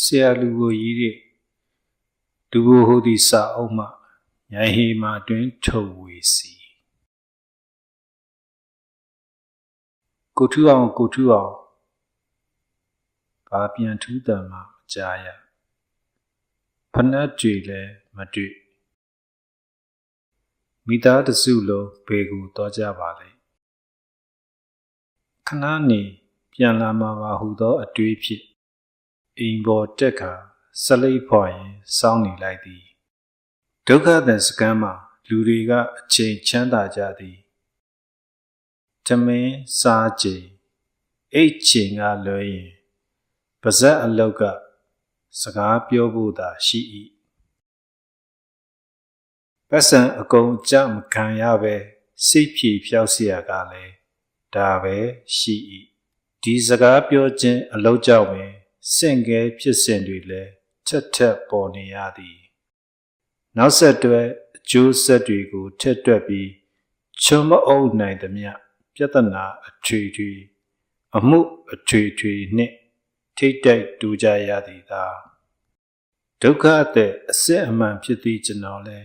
ဆရာလူကိုကြီးတဲ့ဒူဘိုဟိုဒီစာအုပ်မှညာဟေမာတွင်ထုတ်ဝေစီကိုထူအောင်ကိုထူအောင်ဘာပြန်ထူးတံမှမကြားရဖနက်ကြွေလည်းမတွေ့မိသားတစုလုံးဘေကိုတော့ကြပါလေခဏနေပြန်လာမှာပါဟုသောအတွေးဖြင့် အိမ်ပေါ်တက်ခါဆလိပ်ဖွာရင်စောင်းနေလိုက်သည်ဒုက္ခသင်စကမ်းမှာလူတွေကအချိန်ချမ်းသာကြသည်တမင်းစားချိန်အိတ်ချိန်ကလွယ်ရင်ပါဇက်အလောက်ကစကားပြောဖို့သာရှိ၏ပတ်စံအကုန်အကြမခံရပဲစိတ်ဖြေဖြောက်เสียကလည်းဒါပဲရှိ၏ဒီစကားပြောခြင်းအလောက်ကြောင့်ပင် စင့်ကဲဖြစ်စဉ်တွေလည်းထက်ထက်ပေါ်နေရသည်နောက်ဆက်တွဲအကျိုးဆက်တွေကိုထက်တွက်ပြီးချွတ်မအုပ်နိုင်သမျှပြဿနာအထွေထွေအမှုအထွေထွေနှင့်ထိတ်တိုက်တူကြရသည်သာဒုက္ခတဲ့အစစ်အမှန်ဖြစ်သည့်ကျွန်တော်လဲ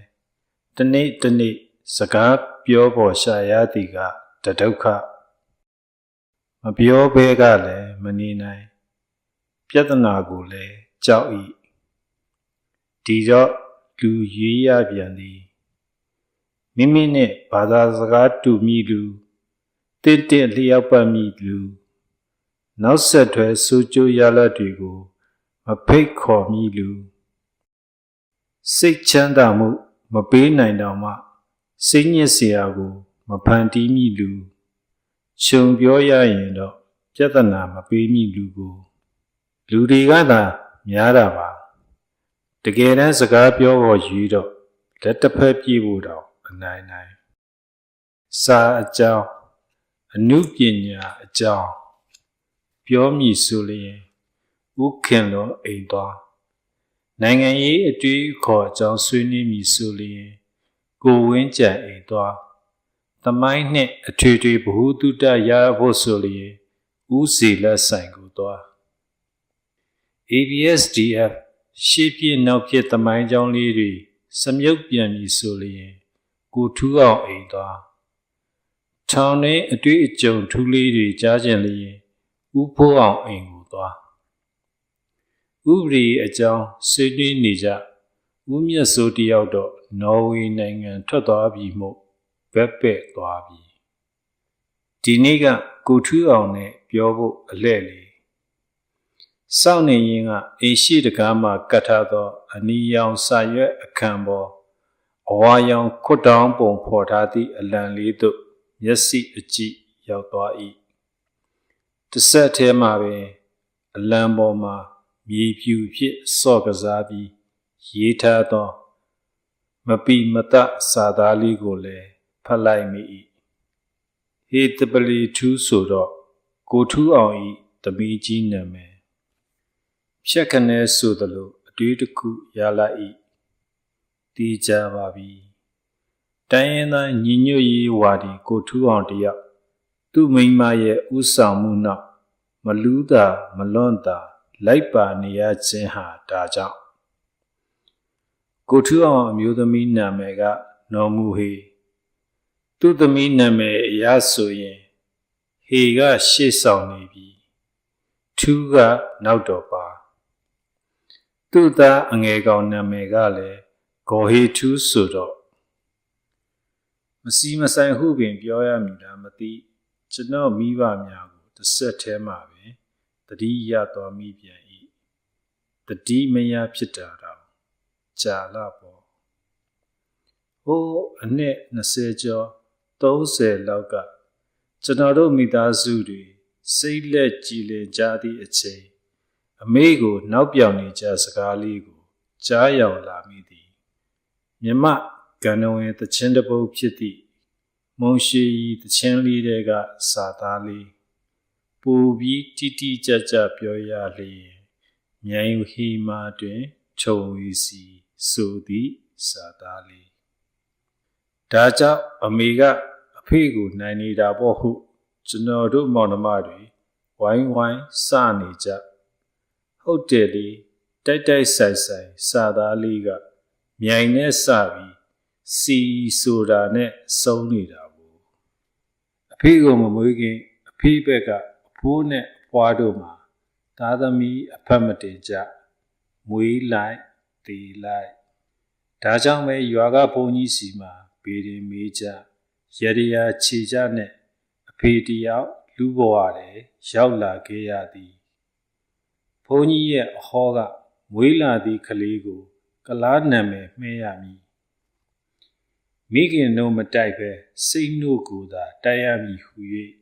တနေ့တနေ့စကားပြောပေါ်ရှာရသည်ကတဒုက္ခမပြောဘဲကလည်းမနေနိုင် ပြဿနာကိုလည်းကြောက်၏ဒီတော့လူရေးရပြန်သည်မိမိနှင့်ဘာသာစကားတူမိလူတင့်တင့်လျောက်ပတ်မိလူနောက်ဆက်တွဲစူးကြိုးရလဒ်တွေကိုမဖိတ်ခေါ်မိလူစိတ်ချမ်းသာမှု မပေးနိုင်တော့မှစိတ်ညစ်စရာကို မဖန်တီးမိလူခြုံပြောရရင်တော့ပြဿနာမပေးမိလူကို လူတွေကသာများတာပါတကယ်တမ်းစကားပြောဖို့ရည်တော့လက်တစ်ဖက်ပြေးဖို့တော့အနိုင်နိုင်စာအကြောင်းအနုပညာအကြောင်းပြောမိဆိုလျင်ဥခင်လုံးအိမ်သွားနိုင်ငံရေးအတွေ့အခေါ်အကြောင်းဆွေးနွေးမိဆိုလျင်ကိုဝင်းကြံအိမ်သွားသမိုင်းနှင့်အထွေထွေဘ ഹു တုတရဖို့ဆိုလျင်ဥစီလက်ဆိုင်ကိုသွား ABSDF ရှေ့ပြနောက်ပြသမိုင်းကြောင်းလေးတွေစမြုပ်ပြန်ပြီဆိုလျင်ကိုထူးအောင်အိမ်သွားထောင်ထဲအတွေ့အကြုံထူးလေးတွေကြားကျင်လျင်ဥဖိုးအောင်အိမ်ကိုသွားဥပဒေအကြောင်းဆွေးနွေးနေကြဥမြတ်စိုးတယောက်တော့နော်ဝေနိုင်ငံထွက်သွားပြီမို့ဘက်ပဲ့သွားပြီဒီနေ့ကကိုထူးအောင်နဲ့ပြောဖို့အလှဲ့လေး စောင့်နေရင်ကအိရှိတကားမှကတ်ထားသော အနီရောင်စာရွက်အခန့်ပေါ်အဝါရောင်ခွတ်တောင်းပုံဖော်ထားသည့်အလံလေးသို့မျက်စိအကြည့်ရောက်သွား၏တစ်ဆက်ထဲမှာပင်အလံပေါ်မှာမြေဖြူဖြစ်စော့ကစားပြီးရေးထားသော မပီမတစာသားလေးကိုလည်းဖတ်လိုက်မိ၏ဟေတပလီထူးဆိုတော့ကိုထူးအောင်၏တမီကြီးနာမည် ဖြက်ခနဲဆိုသလိုအတွေးတစ်ခုရလာ၏တည်ကြပါပြီတိုင်းရင်းသားညီညွတ်ရေးဝါဒီကိုထူးအောင်တယောက်သူ့မိန်းမရဲ့ဥဆောင်မှုနောက်မလူးတာမလွန့်တာလိုက်ပါနေရခြင်းဟာဒါကြောင့်ကိုထူးအောင်အမျိုးသမီးနာမည်ကနော်မူဟေသူ့သမီးနာမည်အရဆိုရင်ဟေကရှေ့ဆောင်နေပြီထူးကနောက်တော့ပါ သူ့သားအငယ်ကောင်နာမည်ကလည်းဂေါ်ဟေထူးဆိုတော့မစီမဆိုင်ဟုပင်ပြောရမည်လားမသိကျွန်တော်မိဘများကိုတစ်ဆက်ထဲမှာပင်တတိယတော်မိပြန်၏တတိမယဖြစ်တာတော့ကြာလာပေါ့ဟိုးအနှစ်20ကျော်30လောက်ကကျွန်တော်တို့မိသားစုတွေစိတ်လက်ကြည်လင်ကြသည့်အချိန် အမေကိုနောက်ပြောင်နေကြစကားလေးကိုကြားရောက်လာမိသည်မြမကံတော်ဝင်တခြင်းတပုတ်ဖြစ်သည့်မုံရှိတခြင်းလေးတွေကစာသားလေးပူပြီးတိတိကျကျပြောရလျင်မြိုင်ဟီမာတွင်ခြုံဝီစီဆိုသည့်စာသားလေးဒါကြောင့်အမေကအဖေကိုနိုင်နေတာပေါ့ဟု ကျွန်တော်တို့မောင်နှမတွေဝိုင်းဝိုင်းစနေကြ ဟုတ်တယ်လေတိုက်တိုက်ဆိုင်ဆိုင်စာသားလေးကမြိုင်နဲ့စပြီးစီဆိုတာနဲ့စုံနေတာဘူးအဖေကမမွေးခင်အဖေဘက်ကအဖိုးနဲ့အဖွားတို့မှာသားသမီးအဖက်မတင်ကြမွေးလိုက်တည်လိုက်ဒါကြောင့်ပဲရွာကဘုန်းကြီးစီမှာဘေးရင်မေးကြရရရာခြေကြနဲ့အဖေတယောက်လူဘဝလည်းရောက်လာခဲ့ရသည် ဘုန်းကြီးရဲ့အဟောကမွေးလာသည့်ကလေးကို ကလားနာမည်မှဲရမည်မိခင်တို့မတိုက်ပဲစိတ်နှုတ်ကိုသာတိုက်ရမည်ဟု၍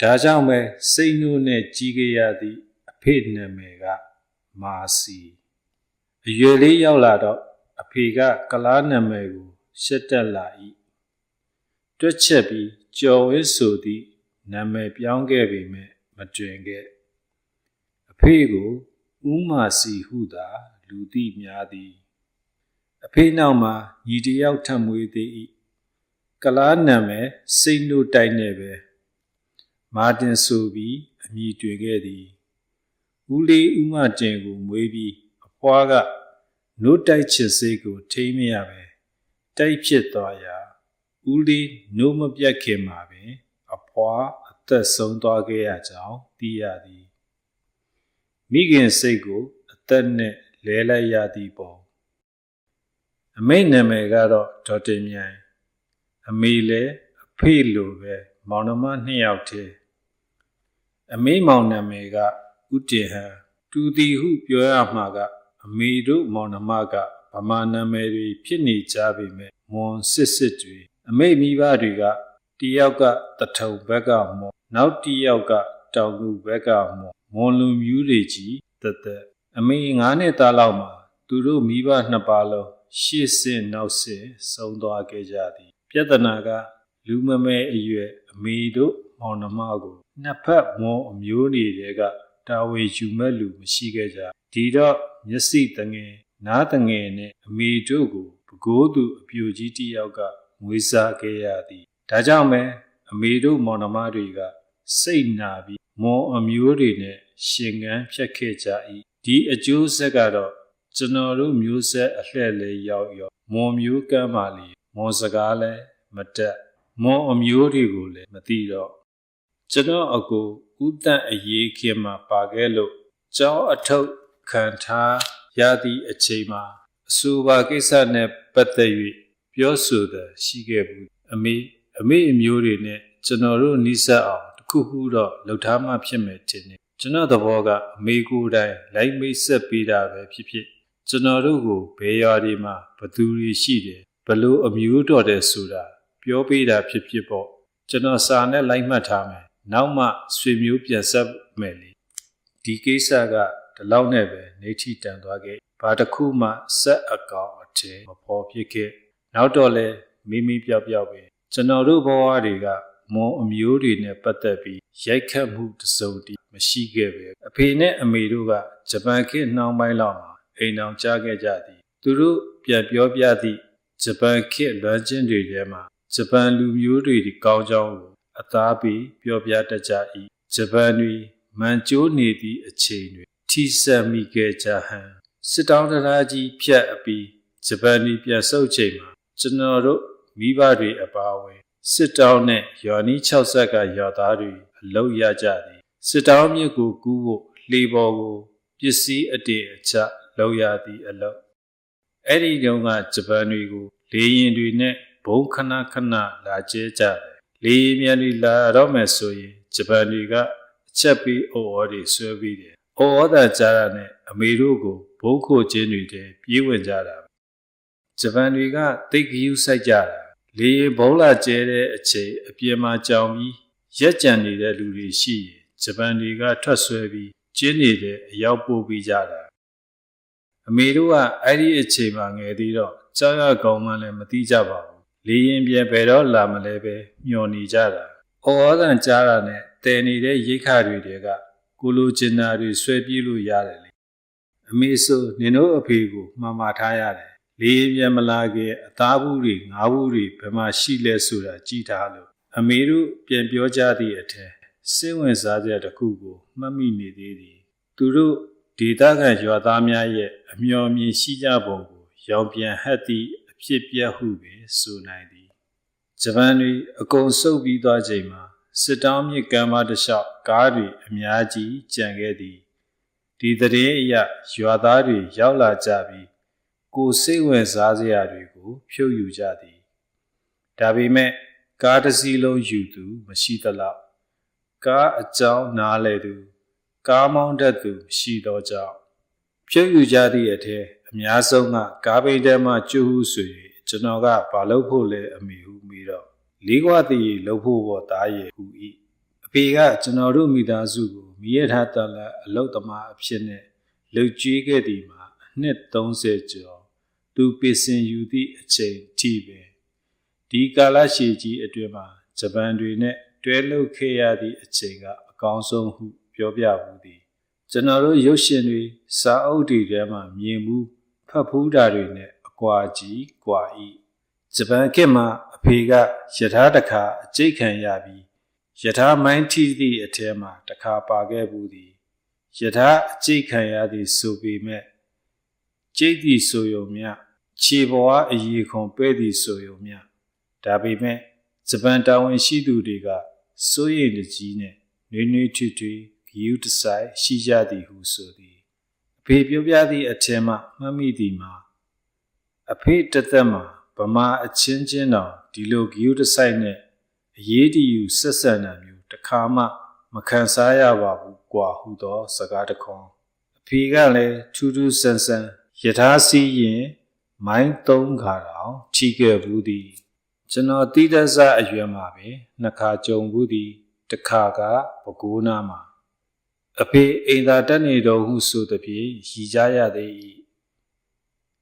ဒါကြောင့်ပဲစိတ်နှုတ်နဲ့ကြီးခဲ့ရသည့်အဖေနာမည်ကမာစီအရွယ်လေးရောက်လာတော့အဖေကကလားနာမည်ကိုရှက်တက်လာ၏တွက်ချက်ပြီးကြော်ဝဲဆိုသည့်နာမည်ပြောင်းခဲ့ပေမဲ့မတွင်ခဲ့အ ဖေကိုဥမာစီဟုသာလူသိများသည် အဖေနောက်မှာညီတယောက်ထပ်မွေးသေး၏ကလားနာမည်စိတ်နှုတ်တိုက်နေပဲမာတင်ဆိုပြီးအမိတွေ့ခဲ့သည်ဦးလေးဥမတင်ကိုမွေးပြီးအဖွားကနို့တိုက်ချစ်စေးကိုထိမရပဲတိုက်ဖြစ်သွားရာဦးလေးနို့မပြတ်ခင်မှာပင် အဖွားအသက်ဆုံးသွားခဲ့ရကြောင်းသိရသည် မိခင်စိတ်ကိုအသက်နဲ့လဲလိုက်ရသည်ပေါ့အမိတ်နာမည်ကတော့ဒေါ်တင်မြိုင်အမေလည်းအဖေလိုပဲမောင်နှမနှစ်ယောက်တည်းအမေမောင်နာမည်ကဥတည်ဟံတူတီဟုပြောရမှာကအမေတို့မောင်နှမကဗမာနာမည်တွေဖြစ်နေကြပေမဲ့မွန်စစ်စစ်တွေအမေမိဘတွေကတယောက်ကတထုံဘက်ကမော်နောက်တယောက်က တောင်ကူဘက်ကမော်မွန်လူမျိုးတွေကြီးတသက်အမေငါးနှစ်သားလောက်မှာသူတို့မိဘနှစ်ပါးလုံးရှေ့ဆင့်နောက်ဆင့်ဆုံးသွားခဲ့ကြသည် ပြဿနာက လူမမဲအရွယ်အမေတို့မောင်နှမကိုနှစ်ဖက်မွန်အမျိုးတွေကတာဝန်ယူမဲ့လူမရှိခဲ့ကြဒီတော့မျက်စိတငယ်နားတငယ်နဲ့အမေတို့ကိုပကိုးသူအပြူကြီးတယောက်ကမွေးစားခဲ့ရသည်ဒါကြောင့်ပဲအမေတို့မောင်နှမတွေကစိတ်နာပြီး မွန်အမျိုးတွေနဲ့ရှင်ကန်းဖြတ်ခဲ့ကြ၏ဒီအကျိုးဆက်ကတော့ကျွန်တော်တို့မျိုးဆက်အလှည့်လေးရောက်ရောမွန်မျိုးကမ်းပါလေမွန်စကားလည်းမတက်မွန်အမျိုးတွေကိုလည်းမသိတော့ကျွန်တော်အကိုဥတန့်အရေးခင်မှာပါခဲ့လို့ကျောင်းအထုပ်ခံထားရသည့်အချိန်မှာအဆိုပါကိစ္စနဲ့ပတ်သက်၍ပြောဆိုတဲ့ရှိခဲ့ဘူးအမေအမေအမျိုးတွေနဲ့ကျွန်တော်တို့နှိစက်အောင်တ ခုခုတော့လှုပ်ထားမှဖြစ်မယ်ထင်တယ်ကျွန်တော်သဘောကအမေကိုယ်တိုင်လိုက်မိတ်ဆက်ပေးတာပဲဖြစ်ဖြစ်ကျွန်တော်တို့ကိုဘယ်ရွာတွေမှာဘသူတွေရှိတယ်ဘလို့အမျိုးတော်တယ်ဆိုတာပြောပေးတာဖြစ်ဖြစ်ပေါ့ကျွန်တော်စာနဲ့လိုက်မှတ်ထားမယ်နောက်မှဆွေမျိုးပြန်ဆက်မယ်လေဒီကိစ္စကဒီလောက်နဲ့ပဲနေထီတန်သွားခဲ့ဘာတစ်ခုမှဆက်အကောင်အထည်မပေါ်ဖြစ်ခဲ့နောက်တော့လဲမိမိပြောက်ပြောက်ပဲကျွန်တော်တို့ဘဝတွေက မွန်အမျိုးတွေနဲ့ပတ်သက်ပြီးရိုက်ခတ်မှုတစုံတည်းမရှိခဲ့ပဲအဖေနဲ့အမေတို့ကဂျပန်ခေတ်နှောင်းပိုင်းလောက်မှာအိမ်အောင်ကြားခဲ့ကြသည် သူတို့ပြန်ပြောပြသည့်ဂျပန်ခေတ်လွမ်းချင်းတွေထဲမှာဂျပန်လူမျိုးတွေကောင်းကြောင်းကိုအသားပေးပြောပြတတ်ကြ၏ဂျပန်တွေမန်ကျိုးနေသည့်အချိန်တွင်ထိစပ်မိခဲ့ကြဟန်စစ်တောင်းတရားကြီးဖြတ်အပြီးဂျပန်တွေပြန်ဆုတ်ချိန်မှာကျွန်တော်တို့မိဘတွေအပါအဝင် စစ်တောင်းနဲ့ယော်နီ60ကယော်သားတွေအလုရကြသည်စစ်တောင်းမြစ်ကိုကူးဖို့လှေပေါ်ကိုပစ္စည်းအတေအချလောက်ရသည့်အလုအဲ့ဒီတုန်းကဂျပန်တွေကိုလေရင်တွေနဲ့ဘုံခဏခဏလာကျဲကြတယ်လေမြန်တွေလာတော့မယ်ဆိုရင်ဂျပန်တွေကအချက်ပြီးအော်အော်တွေဆွဲပြီးတယ်။အော်အော်တာကြားရနဲ့အမေတို့ကိုဘုံခိုခြင်းတွေတည်းပြေးဝင်ကြတာ။ဂျပန်တွေကတိတ်ကယူဆိုင်ကြတာ။ လေဘုံလာကျဲတဲ့အချိန်အပြင်မှာကြောင်ပြီးရက်ကြံနေတဲ့လူတွေရှိရင်ဂျပန်တွေကထွက်ဆွဲပြီးကျင်းနေတဲ့အရောက်ပို့ပြီးကြတာ။အမေတို့ကအဲ့ဒီအချိန်မှာငယ်သေးတော့ကြောက်ရကောင်းမှလည်းမသိကြပါဘူးလေရင်ပြဲဘယ်တော့လာမလဲပဲမျောနေကြတာ။အော်ဩသံကြားတာနဲ့တဲနေတဲ့ရိခါတွေတဲကကိုလိုချင်တာတွေဆွဲပြေးလို့ရတယ်လေ။အမေဆိုနင်တို့အဖေကိုမှားမှားထားရတယ်။ လေရင်ပြဲမလာခင်အသားဘူးတွေငါးဘူးတွေဘယ်မှာရှိလဲဆိုတာကြည်ထားလို့အမေတို့ပြန်ပြောကြသည့်အထက်စိတ်ဝင်စားစရာတစ်ခုကိုမှတ်မိနေသေးသည်။သူတို့ဒေသခံရွာသားများရဲ့အမျှော်မြင်ရှိကြပုံကိုရောင်ပြန်ဟပ်သည့်အဖြစ်ပြက်ဟုပင်ဆိုနိုင်သည်ဂျပန်တွေအကုန်ဆုတ်ပြီးသွားချိန်မှာစစ်တောင်းမြစ်ကမ်းမတစ်လျှောက်ကားတွေအများကြီးကြံခဲ့သည်ဒီသတင်းအရရွာသားတွေရောက်လာကြပြီး ကိုယ်စိတ်ဝင်စားစရာတွေကို ဖြုတ်ယူကြသည်ဒါပေမဲ့ကားတစ်စီးလုံးယူသူမရှိသလောက်ကားအကြောင်းနားလေသူကားမောင်းတတ်သူမရှိသောကြောင့်ဖြုတ်ယူကြသည့်အထက်အများဆုံးကကားပိန်တဲမှကျွဟုဆို၍ကျွန်တော်ကဘာလုပ်ဖို့လဲအမိဟုမိတော့လေးခွတည်းလှုပ်ဖို့ပေါ်သားရဲ့ဟူ၏အဖေကကျွန်တော်တို့မိသားစုကိုမိရထားတလအလုတ်သမားအဖြစ်နဲ့လှုပ်ကြွေးခဲ့သည်မှာအနှစ်30ကျော် သူပင်စင်ယူသည့်အချိန်ထိပဲဒီကာလရှည်ကြီးအတွင်းမှာဂျပန်တွေနဲ့တွဲလှုပ်ခဲ့ရသည့်အချိန်ကအကောင်းဆုံးဟု ပြောပြဘူးသည်ကျွန်တော်တို့ရုပ်ရှင်တွေစာအုပ်တွေထဲမှာမြင်မှုဖတ်ဖူးတာတွေနဲ့အကွာကြီးကွာဤဂျပန်ခေတ်မှာအဖေကယထာတခါအကျိတ်ခံရပြီးယထာမိုင်းထိသည့်အထဲမှာတခါပါခဲ့ဘူးသည်ယထာအကျိတ်ခံရသည်ဆိုပေမဲ့ ကျိတ်သည်ဆိုယုံမြခြေပေါ်အရေခွန်ပဲ့သည်ဆိုယုံမြဒါပေမဲ့ဂျပန်တာဝန်ရှိသူတွေကစိုးရိမ်တကြီးနဲ့နွေးနွေးထွေထွေဂယူတဆိုင်ရှိကြသည်ဟုဆိုသည်အဖေပြောပြသည့်အထက်မှမှတ်မိသည်မှာအဖေတသက်မှာဗမာအချင်းချင်းတော်ဒီလိုဂယူတဆိုင်နဲ့အရေးတယူဆက်ဆံတာမျိုးတစ်ခါမှ မခံစားရပါဘူးကွာဟုသော စကားတခွန်းအဖေကလည်းထူးထူးဆန်းဆန်း ယထာစီရင်မိုင်းသုံးခါတောင်ထိခဲ့ဘူးသည်ကျွန်တော်တိဒဆအရွယ်မှာပဲနှစ်ခါကြုံဘူးသည်တစ်ခါကဘကိုးနာမှာအဖေအိမ်သာတက်နေတော်ဟုဆိုသည်ဖြင့်ရည်ကြရသည်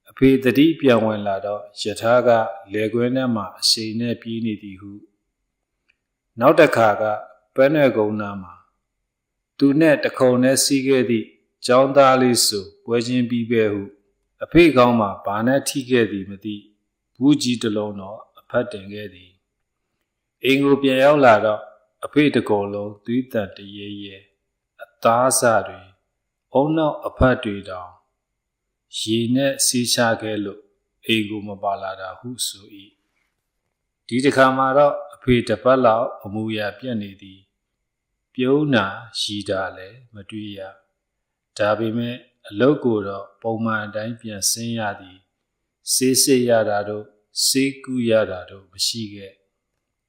အဖေတတိပြန်ဝင်လာတော့ယထာကလေခွင်းထဲမှာအရှိန်နဲ့ပြေးနေသည်ဟုနောက်တစ်ခါကပန်းနယ်ကုန်းနာမှာသူနဲ့တခုံနဲ့စီးခဲ့သည့်ကျောင်းသားလေးဆိုပွဲချင်းပြီးပဲဟု အဖေကောင်းမှာဘာနဲ့ထိခဲ့သည်မသိဘူးကြီးတစ်လုံးတော့အဖတ်တင်ခဲ့သည်အင်ကိုပြန်ရောက်လာတော့အဖေတကောလုံးသီးတန်တရေရဲအသားစတွေအုံနောက်အဖတ်တွေတောင်ရေနဲ့စီးချခဲ့လို့အိမ်ကိုမပါလာတာဟုဆို၏ဒီတစ်ခါမှာတော့အဖေတပတ်လောက်အမူအရာပြတ်နေသည် ပြုံးနာရီတာလည်းမတွေ့ရဒါပေမဲ့ အလုတ်ကိုတော့ပုံမှန်အတိုင်းပြန်ဆင်းရသည်စေးစစ်ရတာတို့စေးကူးရတာတို့မရှိခဲ့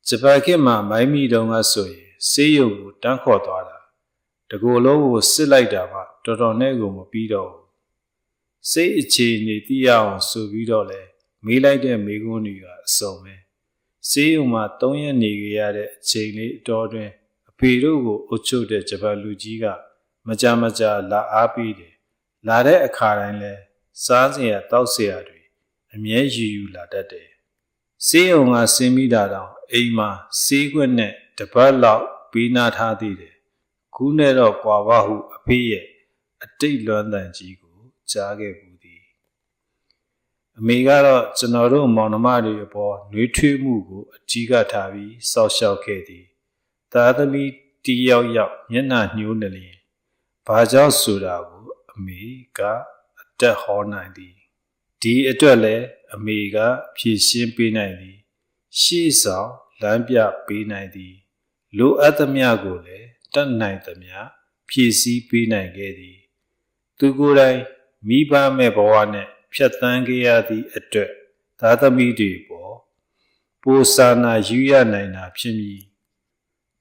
ဂျပန်ခေတ်မှာမိုင်းမီတုံးကဆိုရင်စေးရုံကိုတန်းခေါ်သွားတာတကိုယ်လုံးကိုစစ်လိုက်တာမှတော်တော်နဲ့ကိုမပြီးတော့ဘူးစိတ်အခြေအနေသိရအောင်ဆိုပြီးတော့လဲမေးလိုက်တဲ့မိကုန်းတွေကအစုံပဲစေးရုံမှာ၃ရက်နေကြရတဲ့အချိန်လေးအတော်တွင်အဖေတို့ကိုအုပ်ချုပ်တဲ့ဂျပန်လူကြီးကမကြမကြလာအားပေးတယ် လာတဲ့အခါတိုင်းလဲစားစရာတောက်စရာတွေအမြဲယူယူလာတတ်တယ်စေးုံကဆင်းမိတာတော့အိမ်မှာစေးခွက်နဲ့တပတ်လောက်ပြီးနာထားသေးတယ်ခုနဲ့တော့ကွာဝဟုအဖေရဲ့အတိတ်လွမ်းတန်ကြီးကိုကြားခဲ့ဘူးသည်အမေကတော့ကျွန်တော်တို့မောင်နှမတွေအပေါ်နှွေးထွေးမှုကိုအကြီးကထားပြီးစောက်ရှောက်ခဲ့သည်သားသမီးတီယောက်ယောက်မျက်နှာညှိုးနေလျင်ဘာကြောင့်ဆိုတာကို အမေကအတက်ဟောနိုင်သည်ဒီအတွက်လည်းအမေကဖြည့်ရှင်းပေးနိုင်သည် ရှေ့ဆောင်လမ်းပြပေးနိုင်သည်လိုအပ်သမျှကိုလည်းတတ်နိုင်သမျှဖြည့်ဆည်းပေးနိုင်ခဲ့သည် သူကိုယ်တိုင်မိဘမဲ့ဘဝနဲ့ဖြတ်သန်းခဲ့ရသည့်အတွက်သာသမီတွေပေါ်ပိုစာနာယူရနိုင်တာဖြစ်မည်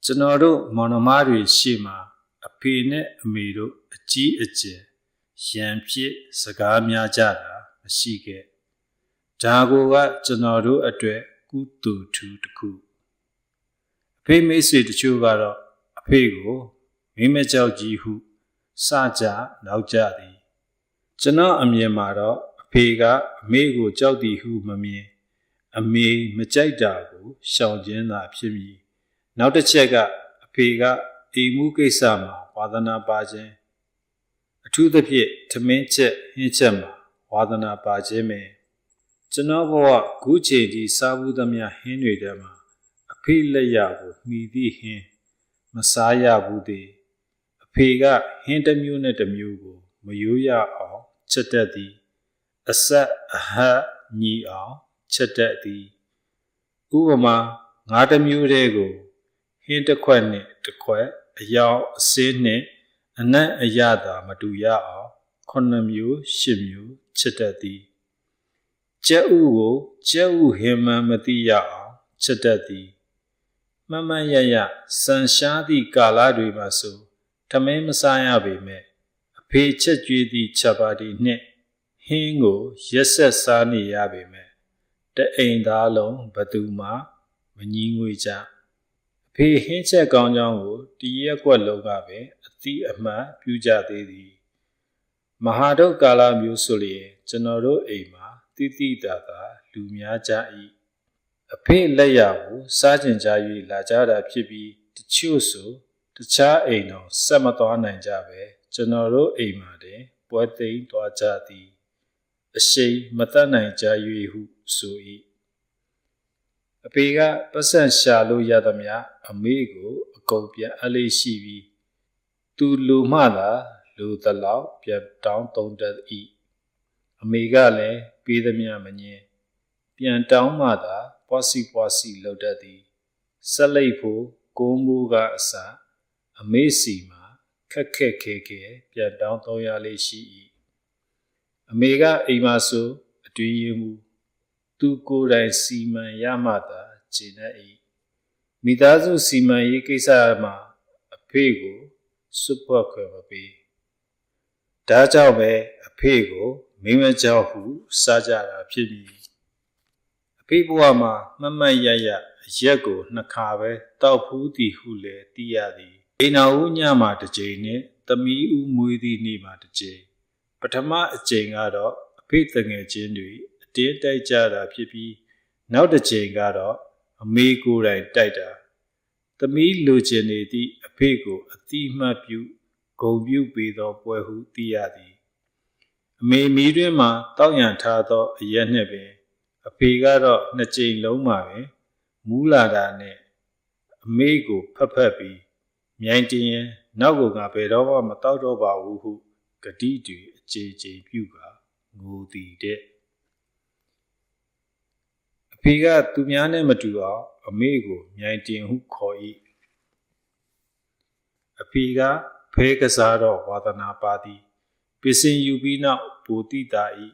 ကျွန်တော်တို့မောင်နှမတွေရှေ့မှာအဖေနဲ့အမေတို့အကြီးအကျယ် ရန်ဖြစ်စကားများကြတာမရှိခဲ့ဒါကိုကကျွန်တော်တို့အတွက်ကုတူထူတစ်ခုအဖေမိတ်ဆွေတချို့ကတော့အဖေကိုမိမကြောက်ကြီးဟုစကြနောက်ကြသည်ကျွန်တော်အမြင်မှာတော့အဖေကအမေကိုကြောက်သည်ဟုမမြင်အမေမကြိုက်တာကိုရှောင်ကျဉ်သာဖြစ်မည်နောက်တစ်ချက်ကအဖေကအိမ်မှုကိစ္စမှာဝါသနာပါခြင်းအ ထူးသဖြင့်သမင်းချက်ဟင်းချက်မှာဝါသနာပါခြင်းပဲကျွန်တော်ဘဝခုချိန်ဒီစားဘူးသမျှဟင်းတွေထဲမှာအဖေလက်ရကိုမှီသည့်ဟင်းမစားရဘူးသေးအဖေကဟင်းတစ်မျိုးနဲ့တစ်မျိုးကိုမယိုးရအောင်ချက်တတ်သည်အဆက်အဟတ်ညီအောင်ချက်တတ်သည်ဥပမာငါးတစ်မျိုးတည်းကိုဟင်းတစ်ခွက်နှင့်တစ်ခွက်အယောင်အစင်းနှင့် အနက်အရသာမတူရအောင်ခုနှစ်မျိုးရှစ်မျိုးချက်တတ်သည်ကျက်ဥကိုကျက်ဥဟင်မှန်မသိရအောင်ချက်တတ်သည်မှန်မှန်ရရစံရှားသည့်ကာလတွေမှာဆိုထမင်းမစားရပေမဲ့အဖေချက်ကြွေးသည့်ချက်ပါတီနှင့်ဟင်းကိုရက်ဆက်စားနေရပေမဲ့တအိမ်သားလုံးဘသူမှမငီးငွေကြအ ဖေဟင်းချက်ကောင်းကြောင်းကိုတရက်ကွက်လုံးကပဲအတိအမှန်ပြုကြသေးသည်မဟာဒုက္ကာလမျိုးဆိုလျင်ကျွန်တော်တို့အိမ်မှာတိတိတာတာလူများကြ၏အဖေလက်ရကိုစားကျင်ကြ၍လာကြတာဖြစ်ပြီးတချို့ဆိုတခြားအိမ်တော်ဆက်မသွားနိုင်ကြပဲကျွန်တော်တို့အိမ်မှာတင်ပွဲသိမ်းသွားကြသည်အရှိန်မတတ်နိုင်ကြ၍ဟုဆို၏ အဖေကပတ်စံရှာလို့ရသမျှအမေကို အကုန်ပြန်အလေးရှိပြီးသူလူမှသာလူသလောက်ပြန်တောင်းတုံးတတ်၏အမေကလည်းပေးသမျှမငင်းပြန်တောင်းမှသာပွားစီပွားစီလုပ်တတ်သည်ဆက်လိုက်ဖို့ကိုးမိုးကအစာအမေစီမှာခက်ခက်ခဲခဲပြန်တောင်းသုံးရလေးရှိ၏အမေကအိမ်မှာဆိုအတွင်းရမှု သူကိုယ်တိုင်စီမံရမှသာခြေနဲ့၏မိသားစုစီမံရေးကိစ္စမှာအဖေကိုစွတ်ပွက်ခွဲမပေးဒါကြောင့်ပဲအဖေကိုမိမကြောက်ဟုစားကြတာဖြစ်ပြီအဖေဘဝမှာမမတ်ရရအရက်ကိုနှစ်ခါပဲတောက်ဖူးသည်ဟုလည်းသိရသည်အိနာဦးညမှာတစ်ကြိမ်နဲ့သမီးဦးမွေးသည့်နေ့မှာတစ်ကြိမ်ပထမအကြိမ်ကတော့အဖေတငယ်ချင်းတွေအ တင်းတိုက်ကြတာဖြစ်ပြီးနောက်တစ်ကြိမ်ကတော့အမေကိုယ်တိုင်တိုက်တာသမီးလူကျင်နေသည့်အဖေကိုအတိမတ်ပြုဂုံပြုပေးသောပွဲဟုသိရသည်အမေမီးတွင်မှတောက်ရန်ထားသောအရက်နှင့်ပင်အဖေကတော့နှစ်ကြိမ်လုံးမှာပင်မူးလာတာနဲ့အမေကိုဖတ်ဖတ်ပြီးမြိုင်တင်ရင်နောက်ကိုငါဘယ်တော့မှမတောက်တော့ပါဘူးဟုဂတိတွေအကြေကြေပြုကငိုသည်တဲ့အ ဖေကသူများနဲ့မတူအောင်အမေကိုမြိုင်တင်ဟုခေါ်၏အဖေကဖဲကစားတော့ဝါသနာပါသည်ပစ္စင်ယူပြီးနောက်ဘူတိတာ၏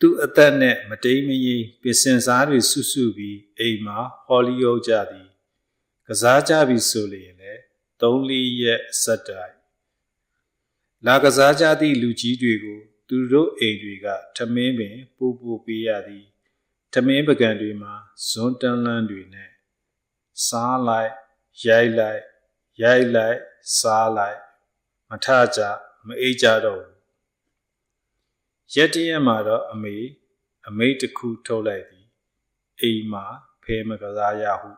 သူ့အသက်နဲ့မတိမ်မယိပစ္စင်စားတွေဆွဆွပြီးအိမ်မှာဟော်လီယိုကြသည်ကစားကြပြီဆိုလျင်လည်းသုံးလေးရက်ဆက်တိုင်လာကစားကြသည့်လူကြီးတွေကို သူတို့အိမ်တွေကထမင်းပင်ပို့ပို့ပေးရသည် ထမင်းပကံတွေမှာဇွန်းတန်းလန်းတွေနဲ့စားလိုက်ရိုက်လိုက်ရိုက်လိုက်စားလိုက်မထကြမအိပ်ကြတော့ဘူးရက်တရက်မှာတော့အမေအမိတ်တစ်ခုထုတ်လိုက်သည်အိမ်မှာဖဲမကစားရဟု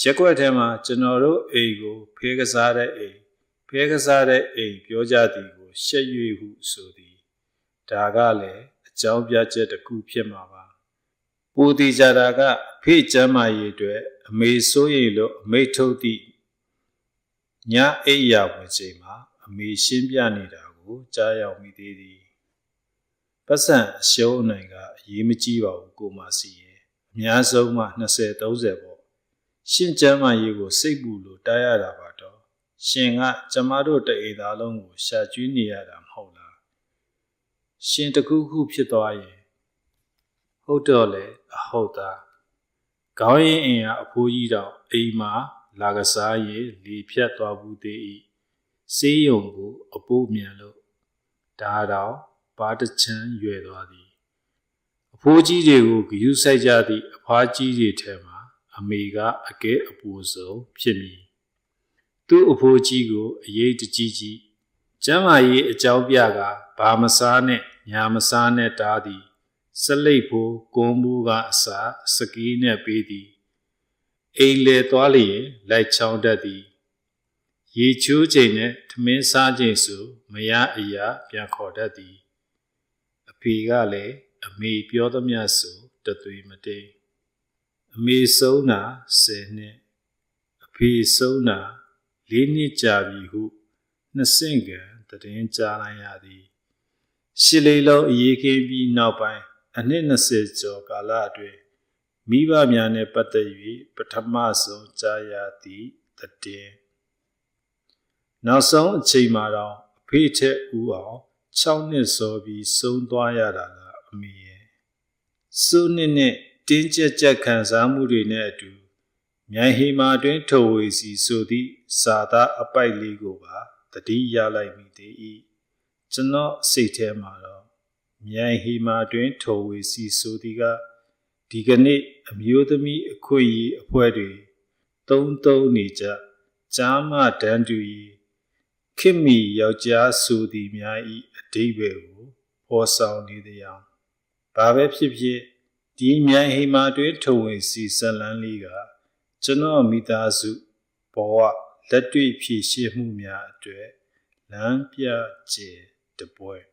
ရက်ွက်ထဲမှာကျွန်တော်တို့အိမ်ကိုဖဲကစားတဲ့အိမ်ဖဲကစားတဲ့အိမ်ပြောကြသည်ကိုရှက်ရွေဟုဆိုသည်ဒါကလည်း အကြောင်းပြချက်တစ်ခုဖြစ်မှာပါပူတီကြတာကဖေ့ကျမ်းမာရေးအတွက်အမေစိုးရိမ်လို့အမိတ်ထုတ်သည့်ညအိပ်ရာဝင်ချိန်မှာအမေရှင်းပြနေတာကိုကြားရောက်မိသေးသည်ပတ်စံအရှုံးအနိုင်ကအရေးမကြီးပါဘူးကိုမစီရဲ့အများဆုံးမှ20 30ပေါ့ရှင်းကျမ်းမာရေးကိုစိတ်ပူလို့တားရတာပါတော့ရှင်ကကျမတို့တအေသားလုံးကိုရှာကျွေးနေရတာမဟုတ်လား ရှင်တခုခုဖြစ်သွားရင်ဟုတ်တော့လေအဟုတ်သားခေါင်းရင်အင်အားအဖိုးကြီးတော့အိမ်မှာလာကစားရေလေဖြတ်သွားဘူးသေး၏စေးရုံကိုအပိုးမြန်လို့ဒါတော့ပါတချမ်းရွယ်သွားသည်အဖိုးကြီးတွေကိုဂယုဆိုင်ကြသည့်အဖွားကြီးတွေထဲမှာအမေကအကဲအပူဆုံးဖြစ်မည်သူ့အဖိုးကြီးကိုအရေးတကြီးကြီးကျမ်းမာရေးအကြောင်းပြကဘာမစားနဲ့ ညာမစားနဲ့တားသည်စလိတ်ဖို့ကုန်းဘူးကအစာစကီးနဲ့ပေးသည်အိမ်လေသွားလျင်လိုက်ချောင်းတတ်သည်ရေချိုးချိန်နဲ့ထမင်းစားချိန်ဆိုမရအရာပြန်ခေါ်တတ်သည်အဖေကလည်းအမေပြောသမျှဆိုတသွေးမတိန်အမေဆုံးတာ10နှစ်အဖေဆုံးတာ4နှစ်ကြာပြီဟုနှစ်ဆင့်ကတည်င်းကြားလိုက်ရသည် ရှစ်လေးလုံးအရေးခင်းပြီးနောက်ပိုင်းအနှစ်20ကျော်ကာလအတွင်းမိဘများနှင့်ပတ်သက်၍ပထမဆုံးကြားရသည့်တည်င်းနောက်ဆုံးအချိန်မှာတော့အဖေထက်ဦးအောင်6နှစ်စောပြီးဆုံးသွားရတာကအမေရဲ့စိုးနှစ်နဲ့တင်းကျပ်ကြပ်ခံစားမှုတွေနဲ့အတူမြိုင်ဟီမာတွင်ထိုဝေစီဆိုသည့်စာသားအပိုက်လေးကိုပါတတိရလိုက်မိသေး၏ ကျွန်တော်စိတ်ထဲမှာတော့မြိုင်ဟီမာတွင်ထိုဝေစီဆိုသည်ကဒီကနေ့အမျိုးသမီးအခွင့်အရေးအဖွဲ့တွေတုံးတုံးနေကြကြားမတန်းတူ၏ခင်မီယောက်ျားဆိုသည်များ၏အတိတ်ပဲကိုဖော်ဆောင်နေသည်အောင်ဘာပဲဖြစ်ဖြစ်ဒီမြိုင်ဟိမာတွင်ထုံဝင်စီဇလန်းလေးကကျွန်တော်မိသားစုဘဝလက်တွေ့ဖြည့်ရှင်းမှုများအတွက်လမ်းပြကျဲ Du Bois.